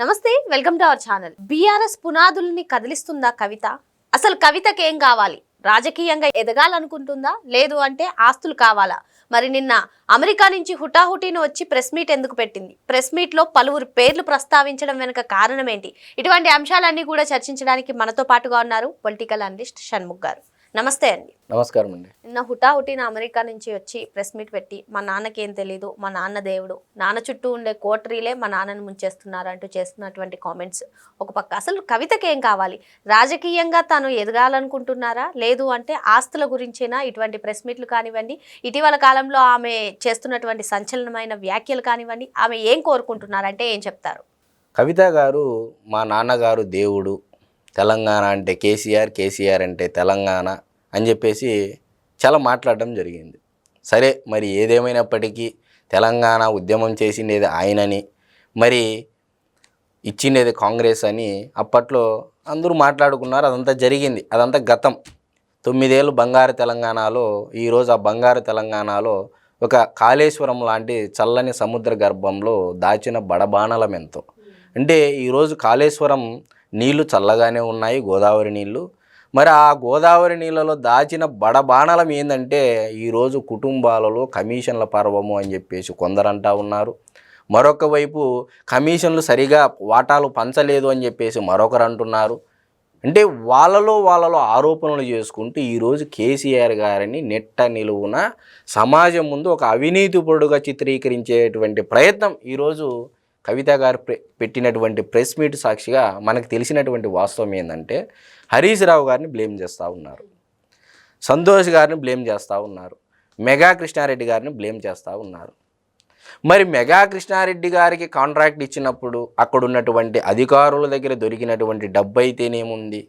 నమస్తే welcome to our channel. BRS పునాదుల్ని కదిలిస్తుందా కవిత? అసలు కవితకి ఏం కావాలి? రాజకీయంగా ఎదగాలనుకుంటుందా? లేదు అంటే ఆస్తులు కావాలా? మరి నిన్న అమెరికా నుంచి హుటాహుటీని వచ్చి ప్రెస్ మీట్ ఎందుకు పెట్టింది? ప్రెస్ మీట్లో పలువురు పేర్లు ప్రస్తావించడం వెనుక కారణం ఏంటి? ఇటువంటి అంశాలన్నీ కూడా చర్చించడానికి మనతో పాటుగా ఉన్నారు పొలిటికల్ అనలిస్ట్ షణ్ముఖ్ గారు. నమస్తే అండి. నమస్కారం అండి. నిన్న హుటాహుటిన అమెరికా నుంచి వచ్చి ప్రెస్ మీట్ పెట్టి మా నాన్నకి ఏం తెలియదు మా నాన్న దేవుడు నాన్న చుట్టూ ఉండే కోటరీలే మా నాన్నని ముంచేస్తున్నారు అంటూ చేస్తున్నటువంటి కామెంట్స్. ఒక పక్క అసలు కవితకి ఏం కావాలి? రాజకీయంగా తాను ఎదగాలనుకుంటున్నారా? లేదు అంటే ఆస్తుల గురించేనా ఇటువంటి ప్రెస్ మీట్లు కానివ్వండి ఇటీవల కాలంలో ఆమె చేస్తున్నటువంటి సంచలనమైన వ్యాఖ్యలు కానివ్వండి ఆమె ఏం కోరుకుంటున్నారంటే ఏం చెప్తారు? కవిత గారు మా నాన్నగారు దేవుడు. తెలంగాణ అంటే కేసీఆర్ కేసీఆర్ అంటే తెలంగాణ. అని చెప్పేసి చాలా మాట్లాడడం జరిగింది. సరే మరి ఏదేమైనప్పటికీ తెలంగాణ ఉద్యమం చేసిండేది ఆయనని మరి ఇచ్చిండేది కాంగ్రెస్ అని అప్పట్లో అందరూ మాట్లాడుకున్నారు. అదంతా జరిగింది. అదంతా గతం. తొమ్మిదేళ్ళు బంగారు తెలంగాణలో ఈరోజు ఆ బంగారు తెలంగాణలో ఒక కాళేశ్వరం లాంటి చల్లని సముద్ర గర్భంలో దాచిన బడబాణలం ఎంతో అంటే ఈరోజు కాళేశ్వరం నీళ్ళు చల్లగానే ఉన్నాయి గోదావరి నీళ్ళు. మరి ఆ గోదావరి నీళ్ళలో దాచిన బడబాణలం ఏంటంటే ఈరోజు కుటుంబాలలో కమిషన్ల పర్వము అని చెప్పేసి కొందరంటా ఉన్నారు. మరొక వైపు కమిషన్లు సరిగా వాటాలు పంచలేదు అని చెప్పేసి మరొకరు అంటున్నారు. అంటే వాళ్ళలో వాళ్ళలో ఆరోపణలు చేసుకుంటూ ఈరోజు కేసీఆర్ గారిని నెట్ట నిలువున సమాజం ముందు ఒక అవినీతిపరుడుగా చిత్రీకరించేటువంటి ప్రయత్నం ఈరోజు కవిత గారు పెట్టినటువంటి ప్రెస్ మీట్ సాక్షిగా మనకు తెలిసినటువంటి వాస్తవం ఏంటంటే హరీష్ రావు గారిని బ్లేమ్ చేస్తూ ఉన్నారు. సంతోష్ గారిని బ్లేమ్ చేస్తూ ఉన్నారు. మెగా కృష్ణారెడ్డి గారిని బ్లేమ్ చేస్తూ ఉన్నారు. మరి మెగా కృష్ణారెడ్డి గారికి కాంట్రాక్ట్ ఇచ్చినప్పుడు అక్కడ ఉన్నటువంటి అధికారుల దగ్గర దొరికినటువంటి డబ్బు అయితేనేముంది?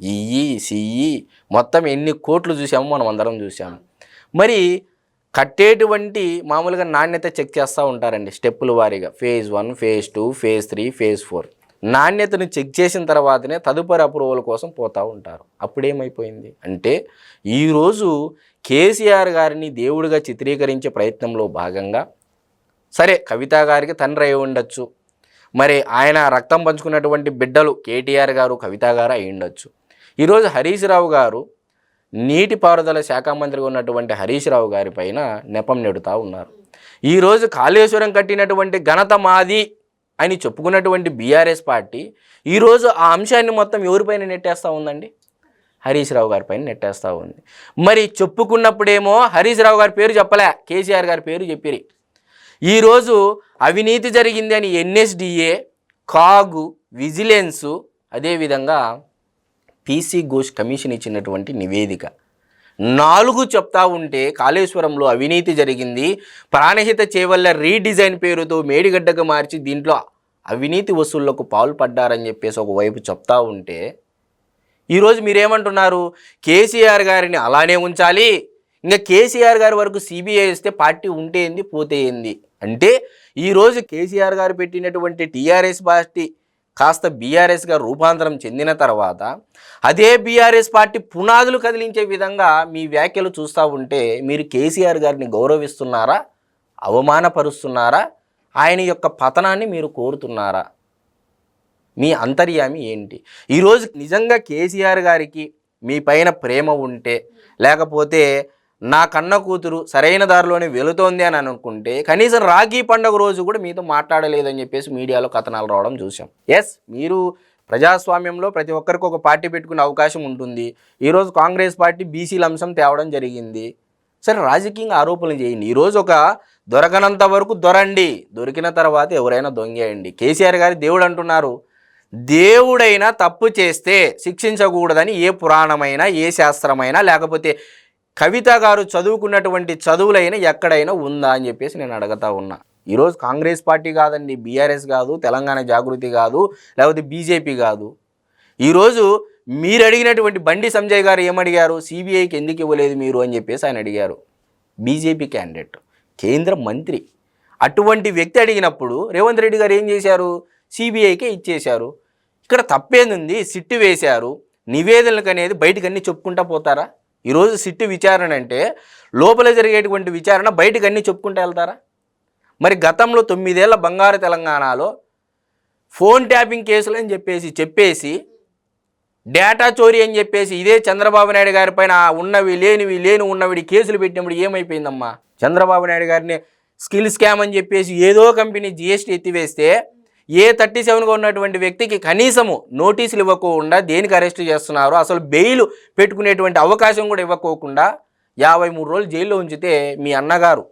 ఈఈ సిఈ మొత్తం ఎన్ని కోట్లు చూసామో మనం అందరం చూసాము మరి కట్టేటువంటి మామూలుగా నాణ్యత చెక్ చేస్తూ ఉంటారండి స్టెప్పుల వారీగా. Phase one phase two phase three phase four నాణ్యతను చెక్ చేసిన తర్వాతనే తదుపరి అప్రూవల్ కోసం పోతూ ఉంటారు. అప్పుడేమైపోయింది? అంటే ఈరోజు కేసీఆర్ గారిని దేవుడిగా చిత్రీకరించే ప్రయత్నంలో భాగంగా సరే కవిత గారికి తండ్రి అయి ఉండొచ్చు. మరి ఆయన రక్తం పంచుకున్నటువంటి బిడ్డలు కేటీఆర్ గారు కవిత గారు అయి ఉండొచ్చు. ఈరోజు హరీష్ రావు గారు నీటిపారుదల శాఖ మంత్రిగా ఉన్నటువంటి హరీష్ రావు గారి పైన నెపం నెడుతూ ఉన్నారు. ఈరోజు కాళేశ్వరం కట్టినటువంటి ఘనత మాది అని చెప్పుకున్నటువంటి బీఆర్ఎస్ పార్టీ ఈరోజు ఆ అంశాన్ని మొత్తం ఎవరిపైన నెట్టేస్తూ ఉందండి? హరీష్ రావు గారి పైన నెట్టేస్తూ ఉంది. మరి చెప్పుకున్నప్పుడేమో హరీష్ రావు గారి పేరు చెప్పలే కేసీఆర్ గారి పేరు చెప్పిరి. ఈరోజు అవినీతి జరిగింది అని ఎన్ఎస్డిఏ కాగు విజిలెన్సు అదేవిధంగా పీసీ ఘోష్ కమిషన్ ఇచ్చినటువంటి నివేదిక. నాలుగు చెప్తా ఉంటే కాళేశ్వరంలో అవినీతి జరిగింది. ప్రాణహిత చేవల్ల రీడిజైన్ పేరుతో మేడిగడ్డకు మార్చి దీంట్లో అవినీతి వసూళ్ళకు పాల్పడ్డారని చెప్పేసి ఒకవైపు చెప్తా ఉంటే ఈరోజు మీరేమంటున్నారు? కేసీఆర్ గారిని అలానే ఉంచాలి? ఇంకా కేసీఆర్ గారి వరకు సిబిఐ ఇస్తే పార్టీ ఉంటే ఏంది పోతే ఏంది? అంటే ఈరోజు కేసీఆర్ గారు పెట్టినటువంటి టీఆర్ఎస్ పార్టీ కాస్త బీఆర్ఎస్గా రూపాంతరం చెందిన తర్వాత అదే బీఆర్ఎస్ పార్టీ పునాదులు కదిలించే విధంగా మీ వ్యాఖ్యలు చూస్తూ ఉంటే మీరు కేసీఆర్ గారిని గౌరవిస్తున్నారా? అవమానపరుస్తున్నారా? ఆయన యొక్క పతనాన్ని మీరు కోరుతున్నారా? మీ అంతర్యామి ఏంటి? ఈరోజు నిజంగా కేసీఆర్ గారికి మీ పైన ప్రేమ ఉంటే లేకపోతే నా కన్న కూతురు సరైన దారిలోనే వెళుతోంది అని అనుకుంటే కనీసం రాఖీ పండుగ రోజు కూడా మీతో మాట్లాడలేదని చెప్పేసి మీడియాలో కథనాలు రావడం చూసాం ఎస్ మీరు ప్రజాస్వామ్యంలో ప్రతి ఒక్కరికి ఒక పార్టీ పెట్టుకునే అవకాశం ఉంటుంది. ఈరోజు కాంగ్రెస్ పార్టీ బీసీల అంశం తేవడం జరిగింది. సరే రాజకీయంగా ఆరోపణలు చేయండి. ఈరోజు ఒక దొరకనంత వరకు దొరండి. దొరికిన తర్వాత ఎవరైనా దొంగేయండి. కేసీఆర్ గారి దేవుడు అంటున్నారు. దేవుడైనా తప్పు చేస్తే శిక్షించకూడదని ఏ పురాణమైనా ఏ శాస్త్రమైనా లేకపోతే కవిత గారు చదువుకున్నటువంటి చదువులైనా ఎక్కడైనా ఉందా అని చెప్పేసి నేను అడుగుతా ఉన్నా. ఈరోజు కాంగ్రెస్ పార్టీ కాదండి బీఆర్ఎస్ కాదు తెలంగాణ జాగృతి కాదు లేకపోతే బీజేపీ కాదు. ఈరోజు మీరు అడిగినటువంటి బండి సంజయ్ గారు ఏమడిగారు? సిబిఐకి ఎందుకు ఇవ్వలేదు మీరు అని చెప్పేసి ఆయన అడిగారు. బీజేపీ క్యాండిడేట్ కేంద్ర మంత్రి. అటువంటి వ్యక్తి అడిగినప్పుడు రేవంత్ రెడ్డి గారు ఏం చేశారు? సిబిఐకే ఇచ్చేశారు. ఇక్కడ తప్పేందుంది? సిట్టు వేశారు. నివేదనలకు అనేది బయటకు అన్ని చెప్పుకుంటా పోతారా? ఈరోజు సిట్టు విచారణ అంటే లోపల జరిగేటువంటి విచారణ బయటకు అన్ని చెప్పుకుంటూ వెళ్తారా? మరి గతంలో తొమ్మిదేళ్ళ బంగారు తెలంగాణలో ఫోన్ ట్యాపింగ్ కేసులు అని చెప్పేసి చెప్పేసి డేటా చోరీ అని చెప్పేసి ఇదే చంద్రబాబు నాయుడు గారి పైన ఉన్నవి లేనివి లేని ఉన్నవి కేసులు పెట్టినప్పుడు ఏమైపోయిందమ్మా? చంద్రబాబు నాయుడు గారిని స్కిల్ స్కామ్ అని చెప్పేసి ఏదో కంపెనీ జిఎస్టీ ఎత్తివేస్తే ఏ థర్టీ సెవెన్గా ఉన్నటువంటి వ్యక్తికి కనీసము నోటీసులు ఇవ్వకుండా దేనికి అరెస్ట్ చేస్తున్నారు అసలు బెయిల్ పెట్టుకునేటువంటి అవకాశం కూడా ఇవ్వకోకుండా యాభై మూడు రోజులు జైల్లో ఉంచితే మీ అన్నగారు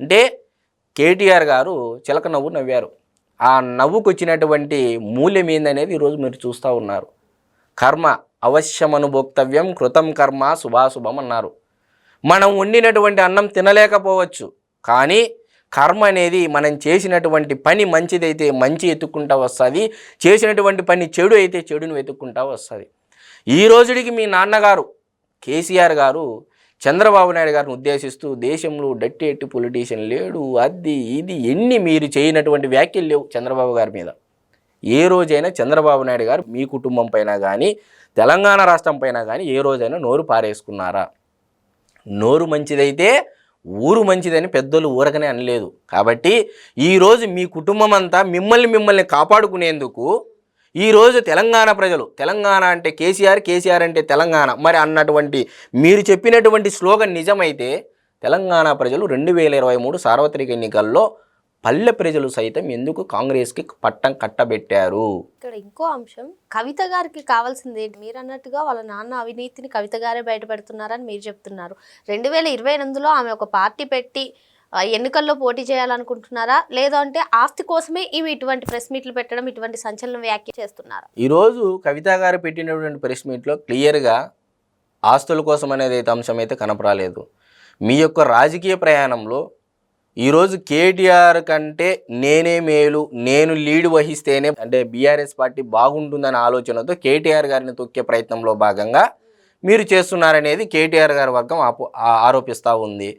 అంటే కేటీఆర్ గారు చిలక నవ్వు నవ్వారు. ఆ నవ్వుకు వచ్చినటువంటి మూల్యం ఏందనేది ఈరోజు మీరు చూస్తూ ఉన్నారు. కర్మ అవశ్యమనుభోక్తవ్యం కృతం కర్మ శుభాశుభం అన్నారు. మనం వండినటువంటి అన్నం తినలేకపోవచ్చు కానీ కర్మ అనేది మనం చేసినటువంటి పని మంచిదైతే మంచి ఎత్తుక్కుంటా వస్తుంది చేసినటువంటి పని చెడు అయితే చెడును వెతుక్కుంటా వస్తుంది. ఈ రోజుడికి మీ నాన్నగారు కేసీఆర్ గారు చంద్రబాబు నాయుడు గారిని ఉద్దేశిస్తూ దేశంలో డట్టి ఎట్టి పొలిటీషియన్ లేడు అది ఇది ఎన్ని మీరు చేయనటువంటి వ్యాఖ్యలు లేవు చంద్రబాబు గారి మీద. ఏ రోజైనా చంద్రబాబు నాయుడు గారు మీ కుటుంబం పైన కానీ తెలంగాణ రాష్ట్రం పైన కానీ ఏ రోజైనా నోరు పారేసుకున్నారా? నోరు మంచిదైతే ఊరు మంచిదని పెద్దలు ఊరకనే అనలేదు. కాబట్టి ఈరోజు మీ కుటుంబం అంతా మిమ్మల్ని మిమ్మల్ని కాపాడుకునేందుకు ఈరోజు తెలంగాణ ప్రజలు తెలంగాణ అంటే కేసీఆర్ కేసీఆర్ అంటే తెలంగాణ. మరి అన్నటువంటి మీరు చెప్పినటువంటి స్లోగన్ నిజమైతే తెలంగాణ ప్రజలు రెండు వేల ఇరవై మూడు సార్వత్రిక ఎన్నికల్లో పల్లె ప్రజలు సైతం ఎందుకు కాంగ్రెస్కి పట్టం కట్టబెట్టారు? ఇక్కడ ఇంకో అంశం కవిత గారికి కావాల్సింది ఏంటి? మీరు అన్నట్టుగా వాళ్ళ నాన్న అవినీతిని కవిత గారే బయటపెడుతున్నారని మీరు చెప్తున్నారు. రెండు వేల ఇరవై ఎనిమిదిలో ఆమె ఒక పార్టీ పెట్టి ఎన్నికల్లో పోటీ చేయాలనుకుంటున్నారా? లేదా అంటే ఆస్తి కోసమే ఇవి ఇటువంటి ప్రెస్ మీట్లు పెట్టడం ఇటువంటి సంచలన వ్యాఖ్య చేస్తున్నారా? ఈరోజు కవిత గారు పెట్టినటువంటి ప్రెస్ మీట్లో క్లియర్గా ఆస్తుల కోసం అనేది అయితే అంశం అయితే కనపరాలేదు. మీ యొక్క రాజకీయ ప్రయాణంలో ఈరోజు కేటీఆర్ కంటే నేనే మేలు నేను లీడ్ వహిస్తేనే అంటే బీఆర్ఎస్ పార్టీ బాగుంటుందనే ఆలోచనతో కేటీఆర్ గారిని తొక్కే ప్రయత్నంలో భాగంగా మీరు చేస్తున్నారనేది కేటీఆర్ గారి వర్గం ఆపో ఆరోపిస్తూ ఉంది.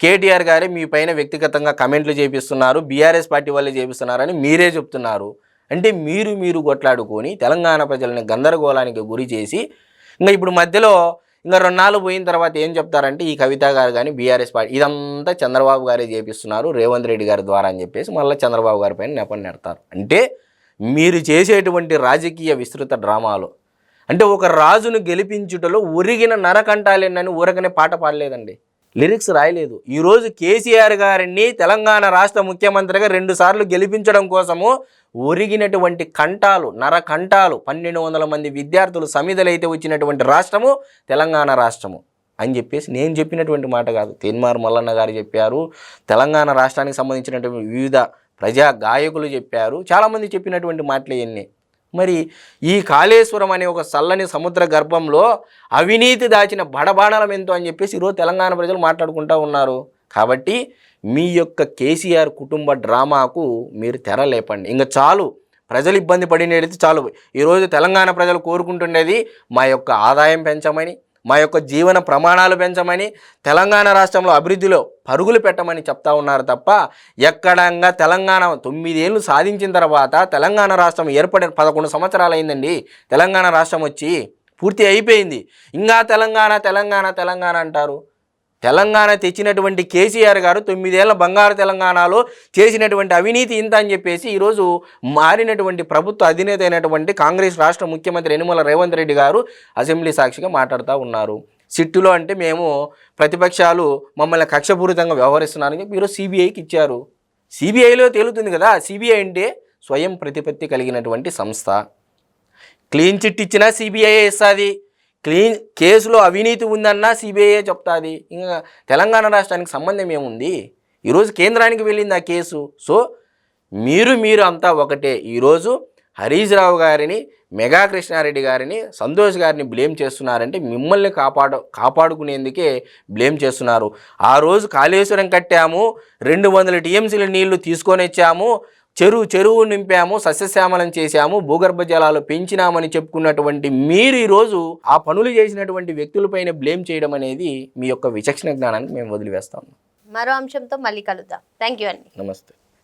కేటీఆర్ గారే మీ పైన వ్యక్తిగతంగా కమెంట్లు చేపిస్తున్నారు బీఆర్ఎస్ పార్టీ వాళ్ళే చేపిస్తున్నారని మీరే చెప్తున్నారు. అంటే మీరు మీరు కొట్లాడుకొని తెలంగాణ ప్రజలని గందరగోళానికి గురి చేసి ఇంకా ఇప్పుడు మధ్యలో ఇంకా రెండు నాలుగు పోయిన తర్వాత ఏం చెప్తారంటే ఈ కవిత గారు కానీ బీఆర్ఎస్ పార్టీ ఇదంతా చంద్రబాబు గారే చేపిస్తున్నారు రేవంత్ రెడ్డి గారి ద్వారా అని చెప్పేసి మళ్ళీ చంద్రబాబు గారి పైన నెపం నెడతారు. అంటే మీరు చేసేటువంటి రాజకీయ విస్తృత డ్రామాలు అంటే ఒక రాజును గెలిపించుటలో ఒరిగిన నరకంటాలేనని ఊరకనే పాట పాడలేదండి. లిరిక్స్ రాయలేదు. ఈరోజు కేసీఆర్ గారిని తెలంగాణ రాష్ట్ర ముఖ్యమంత్రిగా రెండు సార్లు గెలిపించడం కోసము ఒరిగినటువంటి కంఠాలు నరకంఠాలు పన్నెండు వందల మంది విద్యార్థులు సమిధలైతే వచ్చినటువంటి రాష్ట్రము తెలంగాణ రాష్ట్రము అని చెప్పేసి నేను చెప్పినటువంటి మాట కాదు. తీన్మార్ మల్లన్న గారు చెప్పారు తెలంగాణ రాష్ట్రానికి సంబంధించినటువంటి వివిధ ప్రజా గాయకులు చెప్పారు చాలామంది చెప్పినటువంటి మాటలు ఇవన్నీ. మరి ఈ కాళేశ్వరం అనే ఒక చల్లని సముద్ర గర్భంలో అవినీతి దాచిన బడబాడలం ఎంతో అని చెప్పేసి ఈరోజు తెలంగాణ ప్రజలు మాట్లాడుకుంటూ ఉన్నారు. కాబట్టి మీ యొక్క కేసీఆర్ కుటుంబ డ్రామాకు మీరు తెర లేపండి ఇంకా చాలు ప్రజలు ఇబ్బంది పడినది చాలు. ఈరోజు తెలంగాణ ప్రజలు కోరుకుంటుండేది మా యొక్క ఆదాయం పెంచమని మా యొక్క జీవన ప్రమాణాలు పెంచమని తెలంగాణ రాష్ట్రంలో అభివృద్ధిలో పరుగులు పెట్టమని చెప్తా ఉన్నారు తప్ప ఎక్కడంగా తెలంగాణ తొమ్మిదేళ్ళు సాధించిన తర్వాత తెలంగాణ రాష్ట్రం ఏర్పడిన పదకొండు సంవత్సరాలు అయిందండి తెలంగాణ రాష్ట్రం వచ్చి పూర్తి అయిపోయింది. ఇంకా తెలంగాణ తెలంగాణ తెలంగాణ అంటారు. తెలంగాణ తెచ్చినటువంటి కేసీఆర్ గారు తొమ్మిదేళ్ళ బంగారు తెలంగాణలో చేసినటువంటి అవినీతి ఇంత అని చెప్పేసి ఈరోజు మారినటువంటి ప్రభుత్వ అధినేత అయినటువంటి కాంగ్రెస్ రాష్ట్ర ముఖ్యమంత్రి యనుమల రేవంత్ రెడ్డి గారు అసెంబ్లీ సాక్షిగా మాట్లాడుతూ ఉన్నారు. సిట్టులో అంటే మేము ప్రతిపక్షాలు మమ్మల్ని కక్షపూరితంగా వ్యవహరిస్తున్నారని చెప్పి ఈరోజు సిబిఐకి ఇచ్చారు. సిబిఐలో తేలుతుంది కదా సిబిఐ అంటే స్వయం ప్రతిపత్తి కలిగినటువంటి సంస్థ. క్లీన్ చిట్ ఇచ్చినా సిబిఐ ఇస్తుంది? క్లీన్ కేసులో అవినీతి ఉందన్నా సిబిఐ చెప్తుంది. ఇంకా తెలంగాణ రాష్ట్రానికి సంబంధం ఏముంది? ఈరోజు కేంద్రానికి వెళ్ళింది ఆ కేసు. సో మీరు మీరు అంతా ఒకటే. ఈరోజు హరీష్ రావు గారిని మెగా కృష్ణారెడ్డి గారిని సంతోష్ గారిని బ్లేమ్ చేస్తున్నారంటే మిమ్మల్ని కాపాడు కాపాడుకునేందుకే బ్లేమ్ చేస్తున్నారు. ఆ రోజు కాళేశ్వరం కట్టాము రెండు వందల టీఎంసీల నీళ్ళు తీసుకొని వచ్చాము చెరువు చెరువు నింపాము సస్యశ్యామలం చేశాము భూగర్భ జలాలు పెంచినామని చెప్పుకున్నటువంటి మీరు ఈరోజు ఆ పనులు చేసినటువంటి వ్యక్తులపైన బ్లేమ్ చేయడం అనేది మీ యొక్క విచక్షణ జ్ఞానానికి మేము వదిలివేస్తాము. మరో అంశంతో మళ్ళీ కలుద్దాం. థ్యాంక్ యూ అండి. నమస్తే.